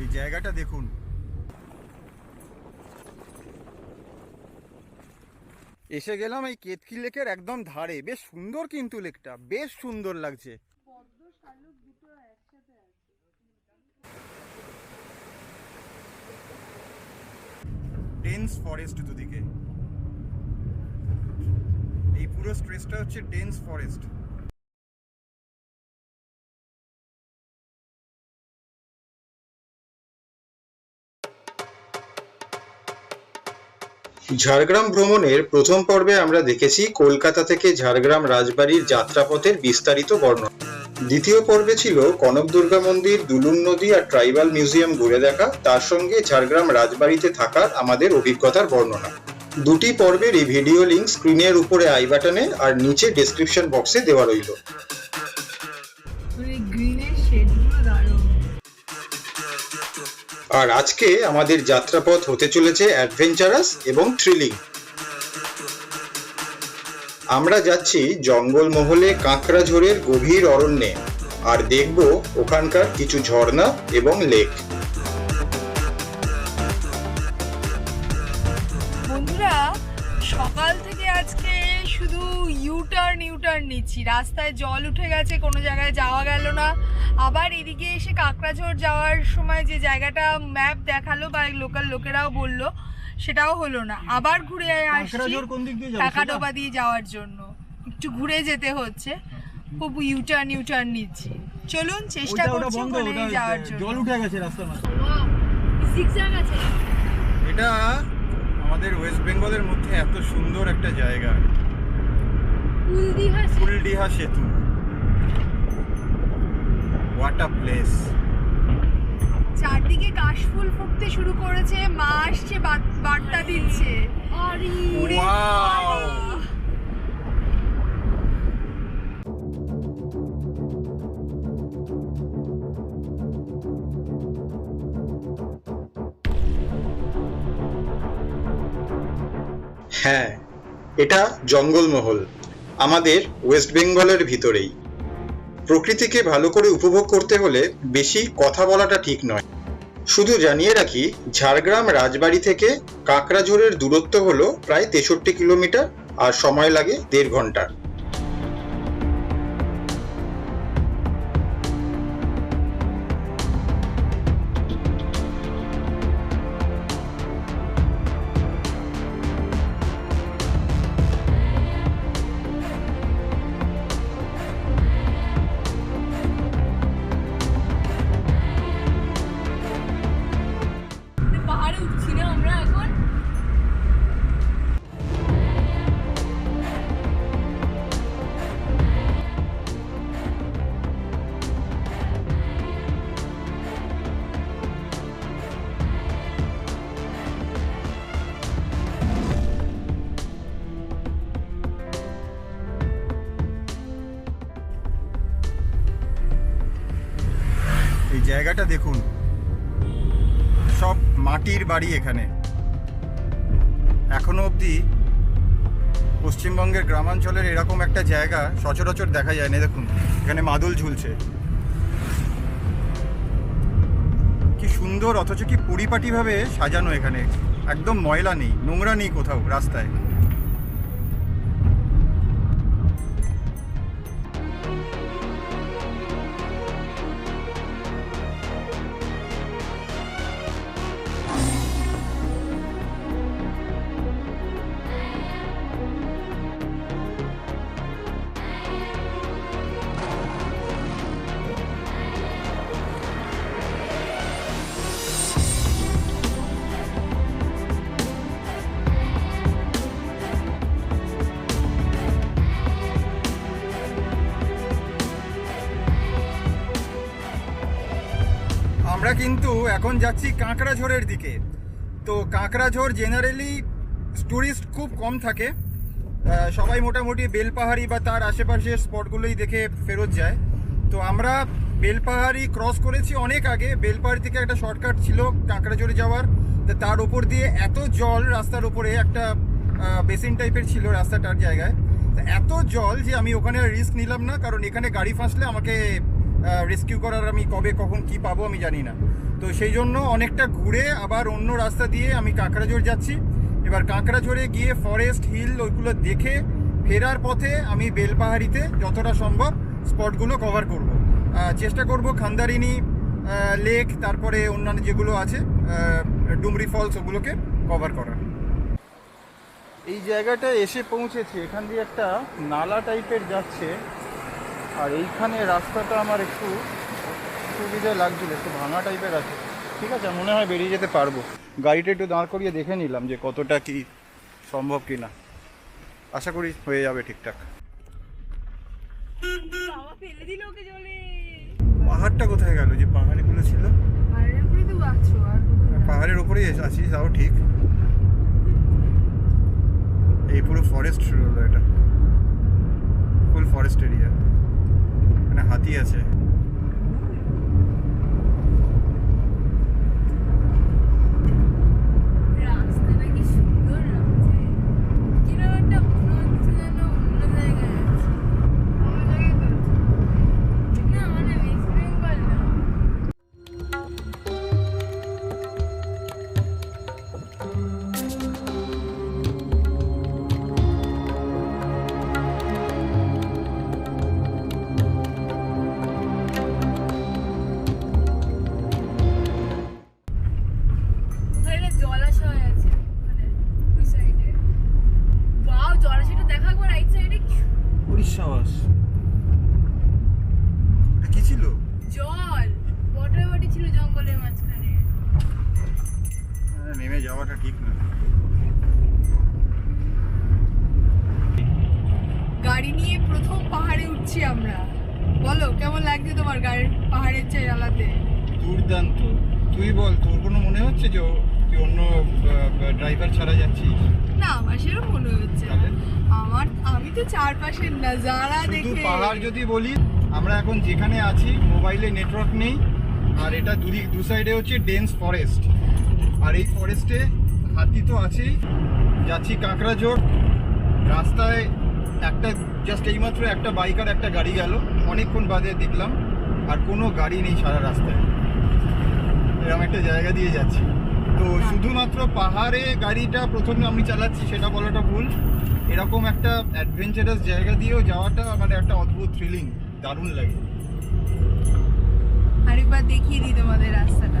এই জায়গাটা দেখুন। এসে গেলাম এই কেতকি লেকের একদম ধারে। বেশ সুন্দর কিন্তু লেকটা, বেশ সুন্দর লাগছে। ডেন্স ফরেস্ট দুদিকে। এই পুরো স্ট্রেসটা হচ্ছে ডেন্স ফরেস্ট ঝাড়গ্রাম ভ্রমণের প্রথম পর্বে আমরা দেখেছি কলকাতা থেকে ঝাড়গ্রাম রাজবাড়ির যাত্রাপথের বিস্তারিত বর্ণনা। দ্বিতীয় পর্বে ছিল কনক দুর্গা মন্দির, দুলুন নদী আর ট্রাইবাল মিউজিয়াম ঘুরে দেখা। তার সঙ্গে ঝাড়গ্রাম রাজবাড়িতে থাকার আমাদের অভিজ্ঞতার বর্ণনা। দুটি পর্বের এই ভিডিও লিঙ্ক স্ক্রিনের উপরে আই বাটনে আর নিচে ডেসক্রিপশন বক্সে দেওয়া রইল। আর আজকে আমাদের যাত্রাপথ হতে চলেছে অ্যাডভেঞ্চারাস এবং থ্রিলিং আমরা যাচ্ছি জঙ্গলমহলে কাঁকড়াঝোড়ের গভীর অরণ্যে আর দেখব ওখানকার কিছু ঝর্ণা এবং লেক ইউটার্ন ইউটার্ন নিচ্ছি। রাস্তায় জল উঠে গেছে কোনো জায়গায় যাওয়া গেল না। আবার এদিকে এসে কাকড়াঝোড় যাওয়ার সময় যে জায়গাটা ম্যাপ দেখাল বা লোকাল লোকেরাও বলল সেটাও হলো না। আবার ঘুরে আসছি কাঁকড়াঝোড় দিয়ে টাকাডোবা দিয়ে যাওয়ার জন্য। একটু ঘুরে যেতে হচ্ছে। খুব ইউটার্ন ইউটার্ন নিচ্ছি। চলুন চেষ্টা করছি ওখানে যাওয়ার জন্য। উঠে গেছে রাস্তার মাঝে। জিগজ্যাগ আছে। এটা আমাদের ওয়েস্ট বেঙ্গলের মধ্যে এত সুন্দর একটা জায়গা। কুলডিহা সেতু। হোয়াট আ প্লেস চারদিকে কাশফুল ফুটতে শুরু করেছে মা আসছে বার্তা দিচ্ছে। হ্যাঁ এটা জঙ্গলমহল। আমাদের ওয়েস্ট বেঙ্গলের ভিতরেই। প্রকৃতিকে ভালো করে উপভোগ করতে হলে বেশি কথা বলাটা ঠিক নয়। শুধু জানিয়ে রাখি, ঝাড়গ্রাম রাজবাড়ি থেকে কাকড়াঝোড়ের দূরত্ব হলো প্রায় তেষট্টি কিলোমিটার আর সময় লাগে দেড় ঘণ্টা মাটির বাড়ি এখানে। এখনও অবধি পশ্চিমবঙ্গের গ্রামাঞ্চলের এরকম একটা জায়গা সচরাচর দেখা যায় না। দেখুন, এখানে মাদুল ঝুলছে। কি সুন্দর, অথচ কি পরিপাটিভাবে সাজানো এখানে। একদম ময়লা নেই, নোংরা নেই কোথাও রাস্তায়। আমরা কিন্তু এখন যাচ্ছি কাঁকড়াঝোড়ের দিকে। তো কাঁকড়াঝোড় জেনারেলি টুরিস্ট খুব কম থাকে। সবাই মোটামুটি বেলপাহাড়ি বা তার আশেপাশের স্পটগুলোই দেখে ফেরত যায়। তো আমরা বেলপাহাড়ি ক্রস করেছি অনেক আগে। বেলপাহাড়ি থেকে একটা শর্টকাট ছিল কাঁকড়াঝোড়ে যাওয়ার। তো তার উপর দিয়ে এত জল রাস্তার উপরে, একটা বেসিন টাইপের ছিল রাস্তাটার জায়গায়। এত জল যে আমি ওখানে রিস্ক নিলাম না, কারণ এখানে গাড়ি ফাঁসলে আমাকে রেস্কিউ করার আমি কবে, কখন কি পাবো আমি জানি না। তো সেই জন্য অনেকটা ঘুরে আবার অন্য রাস্তা দিয়ে আমি কাঁকড়াঝোড় যাচ্ছি। এবার কাঁকড়াঝোড়ে গিয়ে ফরেস্ট হিল ওইগুলো দেখে ফেরার পথে আমি বেলপাহাড়িতে যতটা সম্ভব স্পটগুলো কভার করব। চেষ্টা করব খান্দারিনী লেক তারপরে অন্যান্য যেগুলো আছে ডুমরি ফলস ওগুলোকে কভার করার। এই জায়গাটা এসে পৌঁছেছি। এখান দিয়ে একটা নালা টাইপের যাচ্ছে। আর এইখানে রাস্তাটা আমার একটু সুবিধা লাগছিল একটু ভাঙা টাইপের আছে। ঠিক আছে মনে হয় বেরিয়ে যেতে পারব। গাড়িটা একটু দাঁড় করিয়ে দেখে নিলাম যে কতটা কি সম্ভব কি না আশা করি হয়ে যাবে ঠিকঠাক। পাহাড়টা কোথায় গেল? যে পাহাড়গুলো ছিল পাহাড়ের উপরেই আছি তাও ঠিক। এই পুরো ফরেস্ট শুরু হলো এটা। ফুল ফরেস্ট এরিয়া এখানে হাতি আছে। যদি বলি, আমরা এখন যেখানে আছি মোবাইলে নেটওয়ার্ক নেই, আর এটা দুদিক দু সাইডে হচ্ছে ডেন্স ফরেস্ট আর এই ফরেস্টে হাতি তো আছেই। যাচ্ছি কাঁকড়াঝোড় রাস্তায় একটা জাস্ট এইমাত্র একটা বাইক আর একটা গাড়ি গেল। অনেকক্ষণ বাদে দেখলাম, আর কোনো গাড়ি নেই সারা রাস্তায়। এরকম একটা জায়গা দিয়ে যাচ্ছি। তো শুধুমাত্র পাহাড়ে গাড়িটা প্রথমে আমি চালাচ্ছি, সেটা বলাটা ভুল। এরকম একটা অ্যাডভেঞ্চারাস জায়গা দিয়েও যাওয়াটা মানে একটা অদ্ভুত থ্রিলিং দারুণ লাগে। আরেকবার দেখিয়ে দিই তোমাদের রাস্তাটা।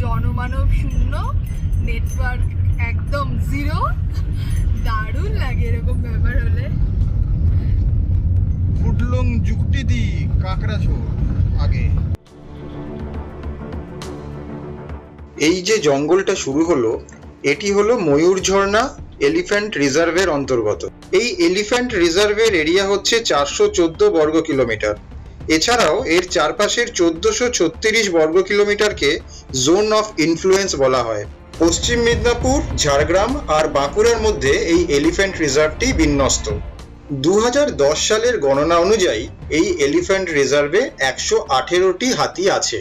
জনমানব শূন্য নেটওয়ার্ক একদম জিরো দারুণ লাগে এরকম ব্যাপার হলে। ফুটলং যুক্তি দি কাঁকড়াঝোড় আগে। এই যে জঙ্গলটা শুরু হলো, এটি হলো ময়ূর ঝর্ণা এলিফ্যান্ট রিজার্ভের অন্তর্গত। এই এলিফ্যান্ট রিজার্ভের এরিয়া হচ্ছে চারশো চোদ্দ বর্গ কিলোমিটার। এছাড়াও এর চারপাশের চোদ্দশো ছত্রিশ বর্গ কিলোমিটারকে জোন অফ ইনফ্লুয়েন্স বলা হয়। পশ্চিম মেদিনীপুর, ঝাড়গ্রাম আর বাঁকুড়ার মধ্যে এই এলিফ্যান্ট রিজার্ভটি বিন্যস্ত। দু হাজার দশ সালের গণনা অনুযায়ী এই এলিফ্যান্ট রিজার্ভে একশো আঠেরোটি হাতি আছে।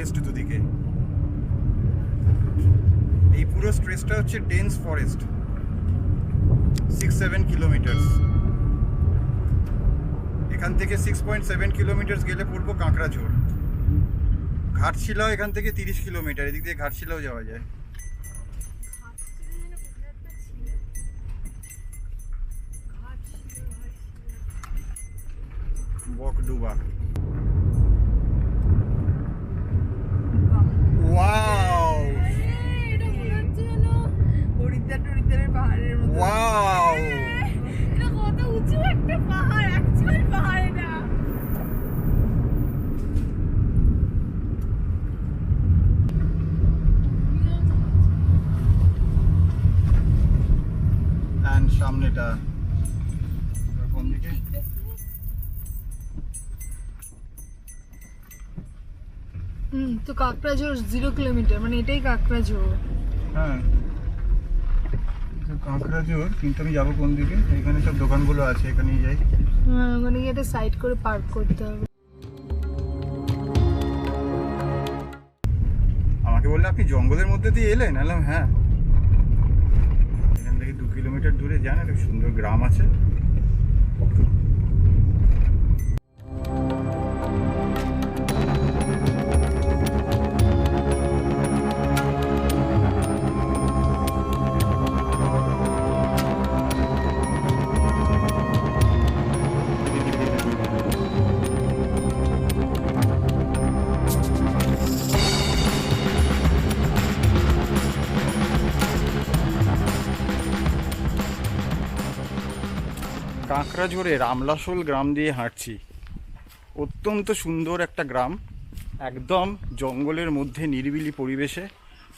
ফরেস্ট দুদিকে। এই পুরো স্ট্রেসটা হচ্ছে dense forest six seven kilometres এখান থেকে সিক্স পয়েন্ট সেভেন কিলোমিটার্স গেলে পড়ব কাঁকড়াঝোড় ঘাটশিলাও এখান থেকে তিরিশ কিলোমিটার এদিক দিয়ে ঘাটশিলাও যাওয়া যায়। হুম জিরো কিলোমিটার মানে এটাই কাকড়াঝোড় হ্যাঁ। কাঁকড়াঝোর কিন্তু আমি যাব কোন দিকে? এখানে সব দোকানগুলো আছে এখানেই যাই। হ্যাঁ ওখানে গিয়ে একটা সাইড করে পার্ক করতে হবে। আমাকে বললে আপনি জঙ্গলের মধ্যে দিয়ে এলেন এলাম হ্যাঁ। এখান থেকে দু কিলোমিটার দূরে যান একটা সুন্দর গ্রাম আছে। কাঁকড়াঝোড়ের আমলাশোল গ্রাম দিয়ে হাঁটছি। অত্যন্ত সুন্দর একটা গ্রাম, একদম জঙ্গলের মধ্যে নিরিবিলি পরিবেশে,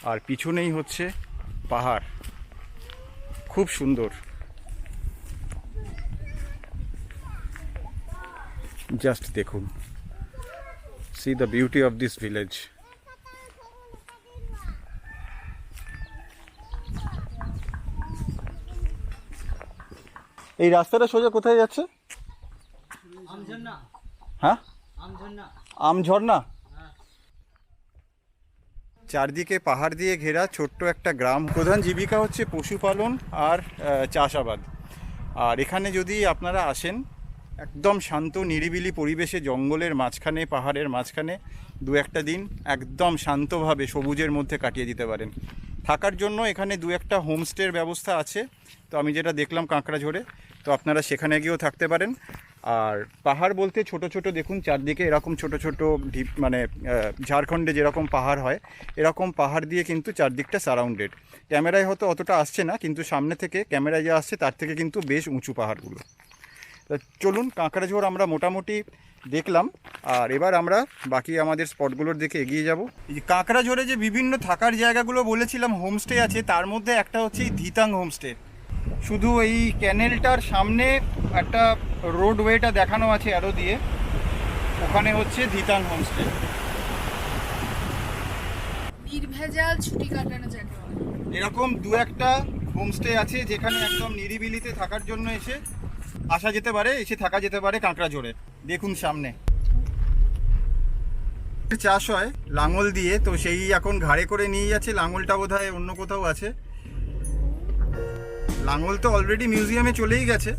আর পিছনেই হচ্ছে পাহাড়। খুব সুন্দর। জাস্ট দেখুন। See the beauty of this village এই রাস্তাটা সোজা কোথায় যাচ্ছে? হ্যাঁ? আম ঝর্ণা চারদিকে পাহাড় দিয়ে ঘেরা ছোট্ট একটা গ্রাম। প্রধান জীবিকা হচ্ছে পশুপালন আর চাষাবাদ। আর এখানে যদি আপনারা আসেন, একদম শান্ত, নিরিবিলি পরিবেশে, জঙ্গলের মাঝখানে, পাহাড়ের মাঝখানে, দু একটা দিন একদম শান্তভাবে সবুজের মধ্যে কাটিয়ে দিতে পারেন। থাকার জন্য এখানে দু একটা হোমস্টের ব্যবস্থা আছে। তো আমি যেটা দেখলাম কাঁকড়াঝোড়ে তো আপনারা সেখানে গিয়েও থাকতে পারেন। আর পাহাড় বলতে ছোট ছোট দেখুন, চারদিকে এরকম ছোট ছোট ঢিপ মানে ঝাড়খণ্ডে যেরকম পাহাড় হয়, এরকম পাহাড় দিয়ে কিন্তু চারদিকটা সারাউন্ডেড। ক্যামেরায় হয়তো অতটা আসছে না, কিন্তু সামনে থেকে ক্যামেরায় যা আসছে, তার থেকে কিন্তু বেশ উঁচু পাহাড়গুলো। চলুন কাঁকড়াঝোড় আমরা মোটামুটি দেখলাম। আর এবার আমরা বাকি আমাদের স্পটগুলোর দিকে এগিয়ে যাব। এই যে কাঁকড়াঝোড়ে যে বিভিন্ন থাকার জায়গাগুলো বলেছিলাম হোমস্টে আছে তার মধ্যে একটা হচ্ছে ধিতাং হোমস্টে। শুধু এই ক্যানেলটার সামনে একটা রোডওয়েটা দেখানো আছে আরও দিয়ে। ওখানে হচ্ছে ধিতাং হোমস্টে। নির্ভেজাল ছুটি কাটানো যাকে এরকম দু একটা হোমস্টে আছে যেখানে একদম নিরিবিলিতে থাকার জন্য এসে আসা যেতে পারে, এসে থাকা যেতে পারে কাঁকড়া জোরে। দেখুন সামনে। চাষ হয় লাঙল দিয়ে, তো সেই এখন ঘাড়ে করে নিয়ে যাচ্ছে। লাঙলটা বোধ অন্য কোথাও আছে। লাঙল তো অলরেডি মিউজিয়ামে চলেই গেছে।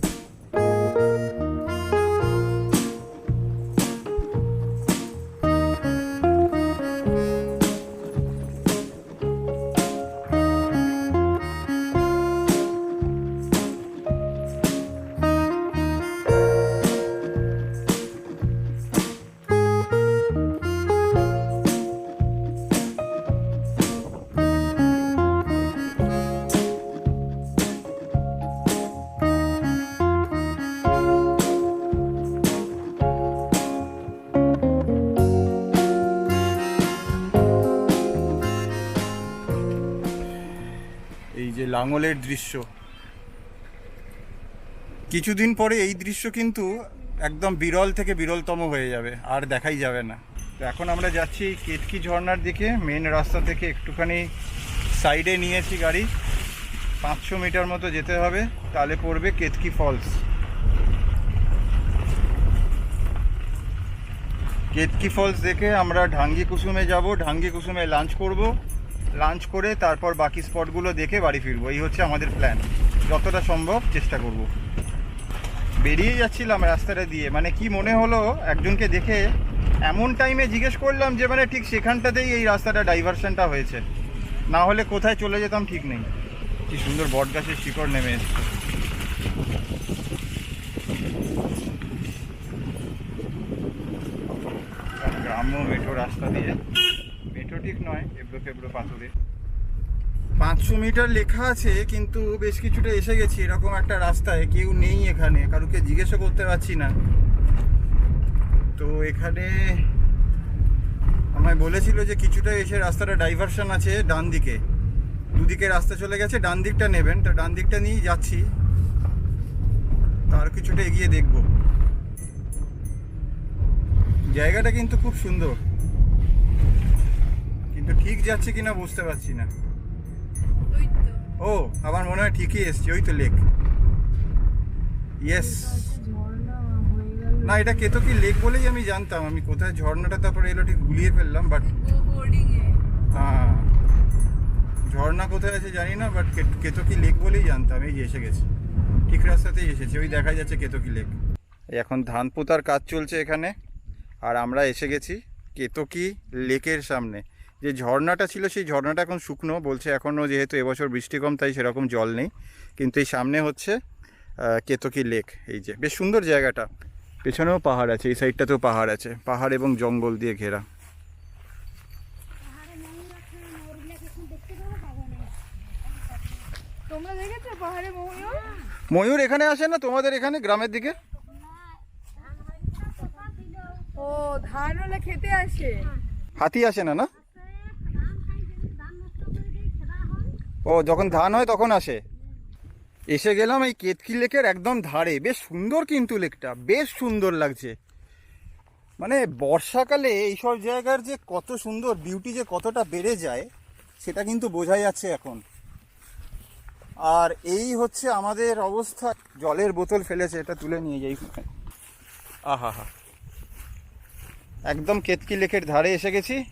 লাঙলের দৃশ্য। কিছুদিন পরে এই দৃশ্য কিন্তু একদম বিরল থেকে বিরলতম হয়ে যাবে, আর দেখাই যাবে না। তো এখন আমরা যাচ্ছি কেতকি ঝর্ণার দিকে মেন রাস্তা থেকে একটুখানি সাইডে নিয়েছি গাড়ি। পাঁচশো মিটার মতো যেতে হবে তাহলে পড়বে কেতকি ফলস। কেতকি ফলস দেখে আমরা ঢাঙ্গি কুসুমে যাব ঢাঙ্গি কুসুমে লাঞ্চ করব। লাঞ্চ করে তারপর বাকি স্পটগুলো দেখে বাড়ি ফিরবো। এই হচ্ছে আমাদের প্ল্যান যতটা সম্ভব চেষ্টা করব। বেরিয়ে যাচ্ছিলাম রাস্তাটা দিয়ে। মানে কি মনে হলো, একজনকে দেখে এমন টাইমে জিজ্ঞেস করলাম যে মানে ঠিক সেখানটাতেই এই রাস্তাটা ডাইভারশনটা হয়েছে। না হলে কোথায় চলে যেতাম ঠিক নেই। কি সুন্দর বট গাছের শিকড় নেমে এসছে। গ্রাম্য মেঠো রাস্তা দিয়ে। ঠিক নয় এবড়ো খেবড়ো পাথরে। পাঁচশো মিটার লেখা আছে, কিন্তু বেশ কিছুটা এসে গেছি, এরকম একটা রাস্তায়, কেউ নেই এখানে, কারুকে জিজ্ঞেসও করতে পারছি না। তো এখানে আমায় বলেছিল যে কিছুটা এসে রাস্তাটা ডাইভারশন আছে ডান দিকে। দুদিকে রাস্তা চলে গেছে, ডান দিকটা নেবেন, তো ডান দিকটা নিয়েই যাচ্ছি। তার কিছুটা এগিয়ে দেখব। জায়গাটা কিন্তু খুব সুন্দর। কিন্তু ঠিক যাচ্ছে কিনা বুঝতে পারছি না। ও, আমার মনে হয় ঠিকই এসছি, ওই তো লেক ইয়েস না, এটা কেতকি লেক বলেই আমি জানতাম, আমি কোথায় ঝর্ণাটা তারপরে এলো ঠিক গুলিয়ে ফেললাম বাট হ্যাঁ। ঝর্ণা কোথায় আছে জানি না বাট কেতকি লেক বলেই জানতাম, এই এসে গেছি। ঠিক রাস্তাতেই এসেছি, ওই দেখা যাচ্ছে কেতকি লেক এখন ধান পোতার কাজ চলছে এখানে, আর আমরা এসে গেছি কেতকি লেকের সামনে। যে ঝর্ণাটা ছিল সেই ঝর্ণাটা এখন শুকনো বলছে এখনও যেহেতু এবছর বৃষ্টি কম তাই সেরকম জল নেই। কিন্তু এই সামনে হচ্ছে কেতকি লেক এই যে বেশ সুন্দর জায়গাটা। পেছনেও পাহাড় আছে এই সাইডটাতেও পাহাড় আছে পাহাড় এবং জঙ্গল দিয়ে ঘেরা। ময়ূর? ময়ূর এখানে আসে না তোমাদের এখানে গ্রামের দিকে? ও ধান খেতে আসে। হাতি আসে না না? ও, যখন ধান হয় তখন আসে। এসে গেলাম এই কেতকি লেকের একদম ধারে। বেশ সুন্দর কিন্তু লেকটা, বেশ সুন্দর লাগছে। মানে বর্ষাকালে এইসব জায়গার যে কত সুন্দর বিউটি যে কতটা বেড়ে যায়, সেটা কিন্তু বোঝা যাচ্ছে এখন। আর এই হচ্ছে আমাদের অবস্থা। জলের বোতল ফেলেছে, এটা তুলে নিয়ে যাই। আহা হা। একদম কেতকি লেকের ধারে এসে গেছি।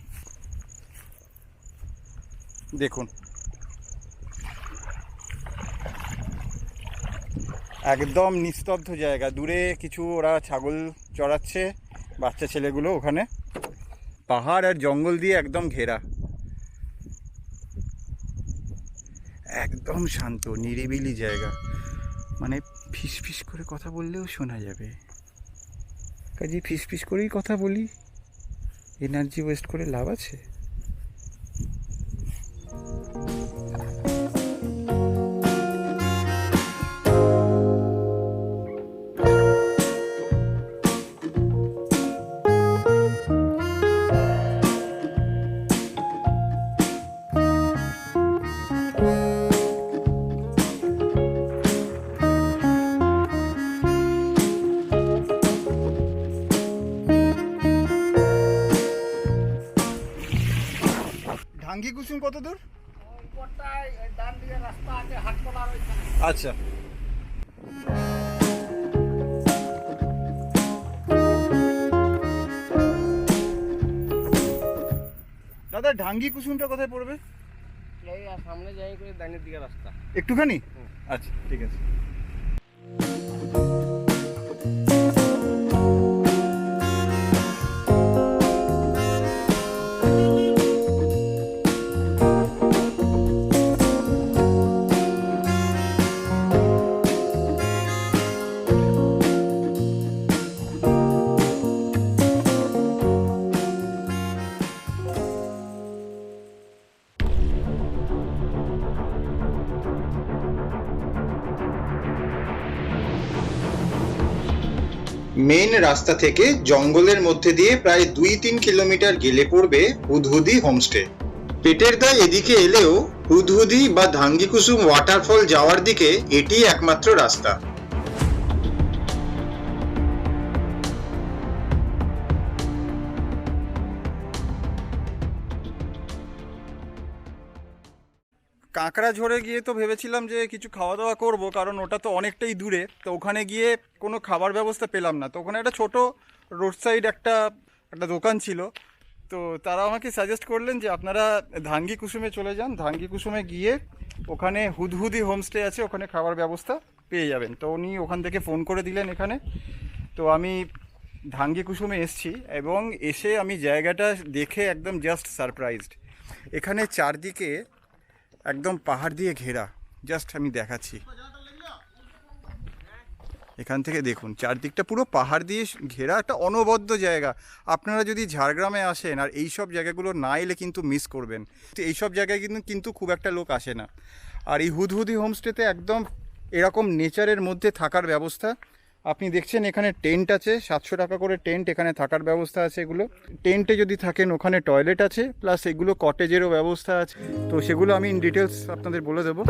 দেখুন। একদম নিস্তব্ধ জায়গা। দূরে কিছু ওরা ছাগল চড়াচ্ছে, বাচ্চা ছেলেগুলো ওখানে। পাহাড় আর জঙ্গল দিয়ে একদম ঘেরা। একদম শান্ত, নিরিবিলি জায়গা। মানে ফিস ফিস করে কথা বললেও শোনা যাবে। কাজে ফিস ফিস করেই কথা বলি। এনার্জি ওয়েস্ট করে লাভ আছে। দাদা কুসুমটা কোথায় পড়বে? এই আর সামনে যাই করে দিকে রাস্তা। একটুখানি? আচ্ছা ঠিক আছে। মেইন রাস্তা থেকে জঙ্গলের মধ্যে দিয়ে প্রায় দুই তিন কিলোমিটার গেলে পড়বে হুদহুদি হোমস্টে। পেটের দায় এদিকে এলেও হুদহুদি বা ধাঙ্গিকুসুম ওয়াটারফল যাওয়ার দিকে এটি একমাত্র রাস্তা। কাঁকড়া ঝরে গিয়ে তো ভেবেছিলাম যে কিছু খাওয়া দাওয়া করব, কারণ ওটা তো অনেকটাই দূরে। তো ওখানে গিয়ে কোনো খাবার ব্যবস্থা পেলাম না। তো ওখানে একটা ছোট রোড সাইড একটা একটা দোকান ছিল। তো তারা আমাকে সাজেস্ট করলেন যে আপনারা ধাঙ্গি কুসুমে চলে যান। ধাঙ্গি কুসুমে গিয়ে ওখানে হুদহুদি হোমস্টে আছে, ওখানে খাবার ব্যবস্থা পেয়ে যাবেন। তো উনি ওখান থেকে ফোন করে দিলেন এখানে। তো আমি ধাঙ্গি কুসুমে এসছি এবং এসে আমি জায়গাটা দেখে একদম জাস্ট সারপ্রাইজড এখানে চারদিকে একদম পাহাড় দিয়ে ঘেরা। জাস্ট আমি দেখাচ্ছি। এখান থেকে দেখুন, চারদিকটা পুরো পাহাড় দিয়ে ঘেরা একটা অনবদ্য জায়গা। আপনারা যদি ঝাড়গ্রামে আসেন আর এই সব জায়গাগুলো না এলে কিন্তু মিস করবেন। তো এইসব জায়গায় কিন্তু কিন্তু খুব একটা লোক আসে না। আর এই হুদহুদি হোমস্টেতে একদম এরকম নেচারের মধ্যে থাকার ব্যবস্থা। আপনি দেখছেন এখানে টেন্ট আছে, সাতশো টাকা করে টেন্ট, এখানে থাকার ব্যবস্থা আছে এগুলো। টেন্টে যদি থাকেন, ওখানে টয়লেট আছে, প্লাস এগুলো কটেজেরও ব্যবস্থা আছে। তো সেগুলো আমি ইন ডিটেলস আপনাদের বলে দেবো।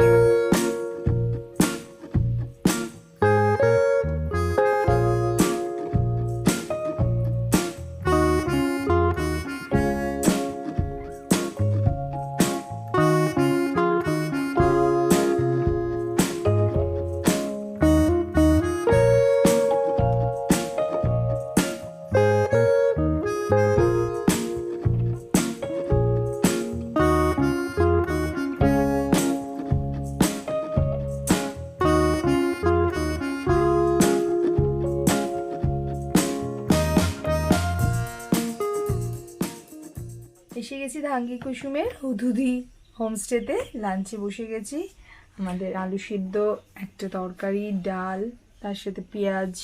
কুসুমের হুদুদি হোমস্টেতে লাঞ্চে বসে গেছি। আমাদের আলু সিদ্ধ, একটা তরকারি, ডাল, তার সাথে পেঁয়াজ,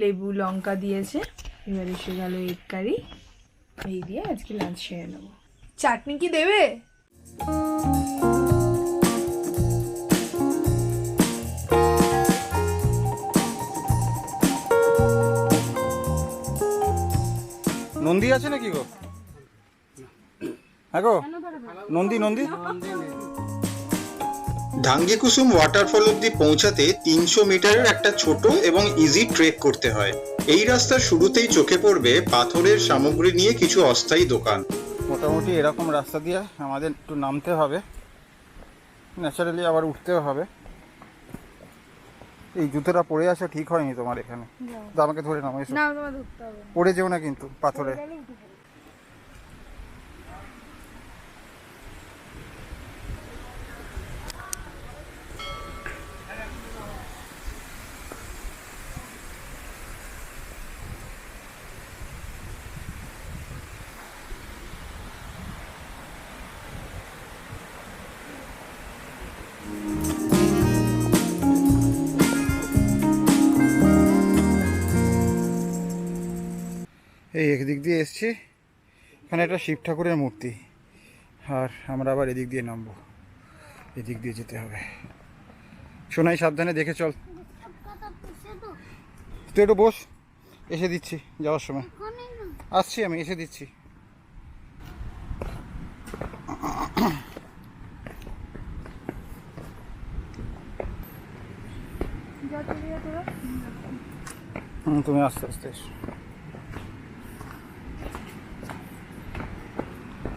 লেবু, লঙ্কা দিয়েছে। এবার এসে গেল এগ কারি এই দিয়ে আজকে লাঞ্চ সেরে নেব। চাটনি কি দেবে? নন্দী আছে নাকি গো? হ্যাঁ গো নন্দী নন্দী। ধাঙ্গি কুসুম ওয়াটারফল অব্দি পৌঁছাতে তিনশো মিটারের একটা ছোট এবং ইজি ট্রেক করতে হয়। এই রাস্তার শুরুতেই চোখে পড়বে পাথরের সামগ্রী নিয়ে কিছু অস্থায়ী দোকান। মোটামুটি এরকম রাস্তা দিয়ে আমাদের একটু নামতে হবে। ন্যাচারালি আবার উঠতেও হবে। এই জুতোটা পরে আসা ঠিক হয়নি তোমার এখানে। তো আমাকে ধরে নাও এসো। না তোমার ধরতে হবে পড়ে যেও না কিন্তু পাথরে। এই একদিক দিয়ে এসছি। এখানে একটা শিব ঠাকুরের মূর্তি। আর আমরা আবার এদিক দিয়ে নামবো। এদিক দিয়ে যেতে হবে। সোনাই, সাবধানে দেখে চল। তুই একটু বস। এসে দিচ্ছি যাওয়ার সময়। আসছি আমি, এসে দিচ্ছি। তুমি আস্তে আস্তে এসো।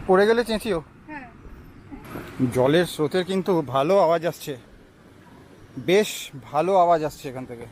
পড়ে গেলে চেঁচিও। হ্যাঁ। জলের স্রোতের কিন্তু ভালো আওয়াজ আসছে। বেশ ভালো আওয়াজ আসছে এখান থেকে।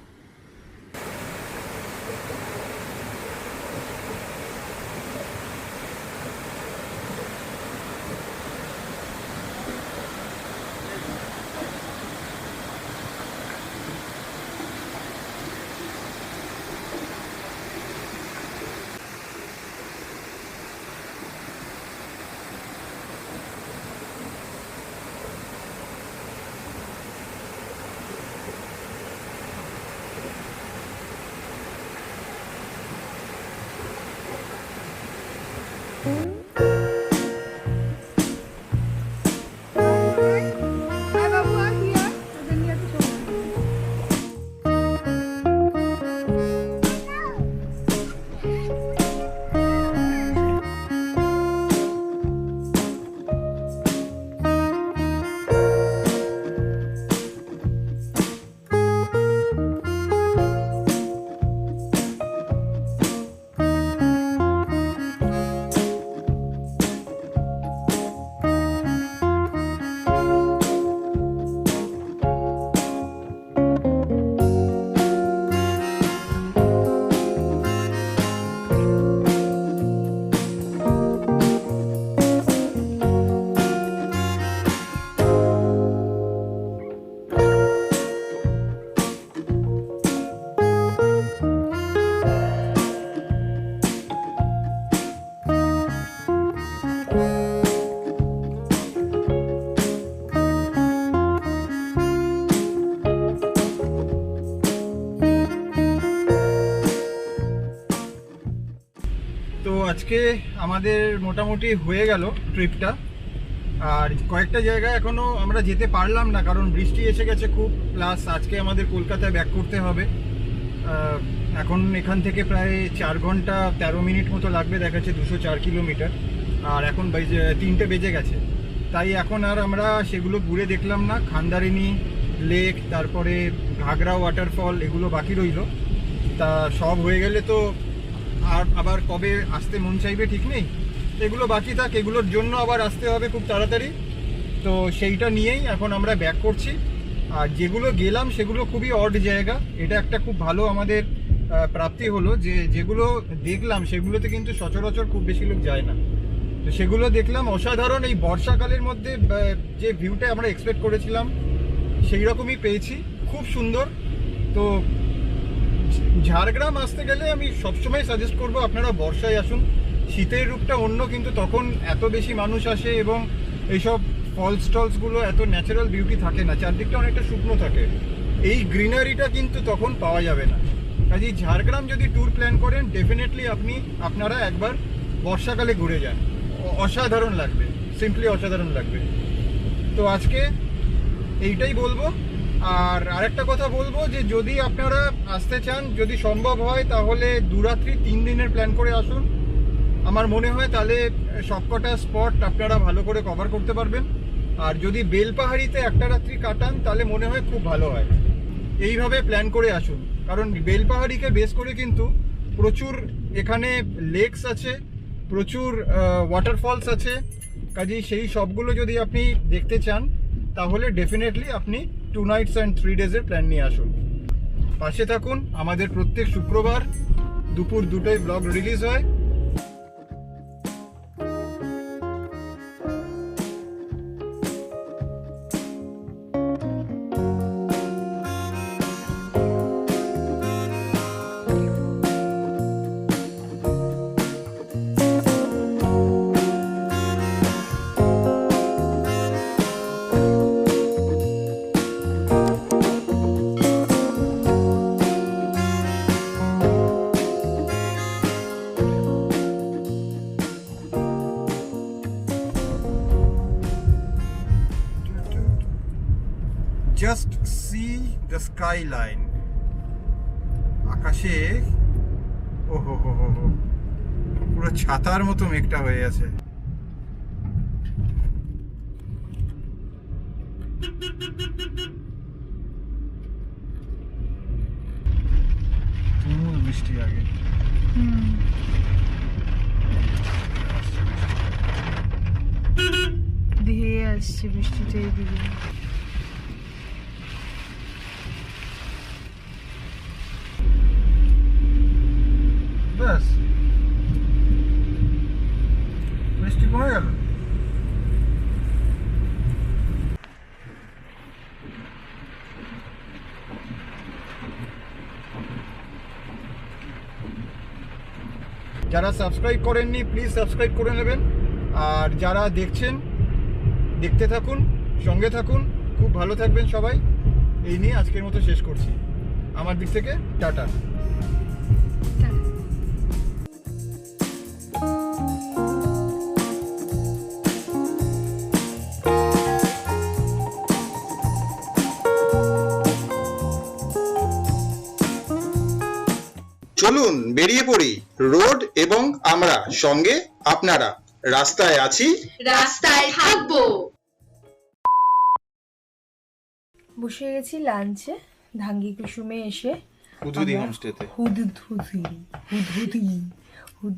আমাদের মোটামুটি হয়ে গেল ট্রিপটা। আর কয়েকটা জায়গায় এখনও আমরা যেতে পারলাম না, কারণ বৃষ্টি এসে গেছে খুব, প্লাস আজকে আমাদের কলকাতায় ব্যাক করতে হবে। এখন এখান থেকে প্রায় চার ঘণ্টা তেরো মিনিট মতো লাগবে, দেখাচ্ছে দুশো চার কিলোমিটার। আর এখন তিনটে বেজে গেছে। তাই এখন আর আমরা সেগুলো ঘুরে দেখলাম না। খান্দারিনী লেক, তারপরে ঘাগরা ওয়াটারফল এগুলো বাকি রইল। তা সব হয়ে গেলে তো আর আবার কবে আসতে মন চাইবে ঠিক নেই। এগুলো বাকি থাক, এগুলোর জন্য আবার আসতে হবে খুব তাড়াতাড়ি। তো সেইটা নিয়েই এখন আমরা ব্যাক করছি। আর যেগুলো গেলাম সেগুলো খুবই অড জায়গা। এটা একটা খুব ভালো আমাদের প্রাপ্তি হলো যে যেগুলো দেখলাম সেগুলোতে কিন্তু সচরাচর খুব বেশি লোক যায় না। তো সেগুলো দেখলাম, অসাধারণ এই বর্ষাকালের মধ্যে যে ভিউটা আমরা এক্সপেক্ট করেছিলাম সেই রকমই পেয়েছি। খুব সুন্দর। তো ঝাড়গ্রাম আসতে গেলে আমি সবসময় সাজেস্ট করব আপনারা বর্ষায় আসুন। শীতের রূপটা অন্য, কিন্তু তখন এত বেশি মানুষ আসে এবং এইসব ফল স্টলসগুলো এত ন্যাচারাল বিউটি থাকে না, চারদিকটা অনেকটা শুকনো থাকে। এই গ্রিনারিটা কিন্তু তখন পাওয়া যাবে না। কাজেই ঝাড়গ্রাম যদি ট্যুর প্ল্যান করেন ডেফিনেটলি আপনি, আপনারা একবার বর্ষাকালে ঘুরে যান। অসাধারণ লাগবে সিম্পলি অসাধারণ লাগবে। তো আজকে এইটাই বলব। আর আরেকটা কথা বলব যে যদি আপনারা আসতে চান, যদি সম্ভব হয়, তাহলে দুরাত্রি তিন দিনের প্ল্যান করে আসুন। আমার মনে হয় তাহলে সবকটা স্পট আপনারা ভালো করে কভার করতে পারবেন। আর যদি বেলপাহাড়িতে একটা রাত্রি কাটান, তাহলে মনে হয় খুব ভালো হয়। এইভাবে প্ল্যান করে আসুন। কারণ বেলপাহাড়িকে বেস করে কিন্তু প্রচুর এখানে লেকস আছে, প্রচুর ওয়াটারফলস আছে। কাজেই সেই সবগুলো যদি আপনি দেখতে চান, তাহলে ডেফিনেটলি আপনি টু নাইটস অ্যান্ড থ্রি ডেজের প্ল্যান নিয়ে আসুন। পাশে থাকুন, আমাদের প্রত্যেক শুক্রবার দুপুর দুটোয় ব্লগ রিলিজ হয়। সি দ্য স্কাই লাইন আকাশে ও হো হো হো পুরো ছাতার মতো মেঘটা হয়ে আছে। তুমুল বৃষ্টি আগে। ধেয়ে আসছে বৃষ্টিটা ব্যাস বৃষ্টি কমে গেল যারা সাবস্ক্রাইব করেননি প্লিজ সাবস্ক্রাইব করে নেবেন। আর যারা দেখছেন, দেখতে থাকুন, সঙ্গে থাকুন, খুব ভালো থাকবেন সবাই। এই নিয়ে আজকের মতো শেষ করছি। আমার দিক থেকে টাটা। চলুন, বেরিয়ে পড়ি। রোড এবং আমরা সঙ্গে আপনারা। রাস্তায় আছি। রাস্তায় থাকব। বসে গেছি লাঞ্চে ধাঙ্গি কুসুমে এসে হুদুদি হোমস্টেতে হুদুদি হুদুদি হুদুদি হুদ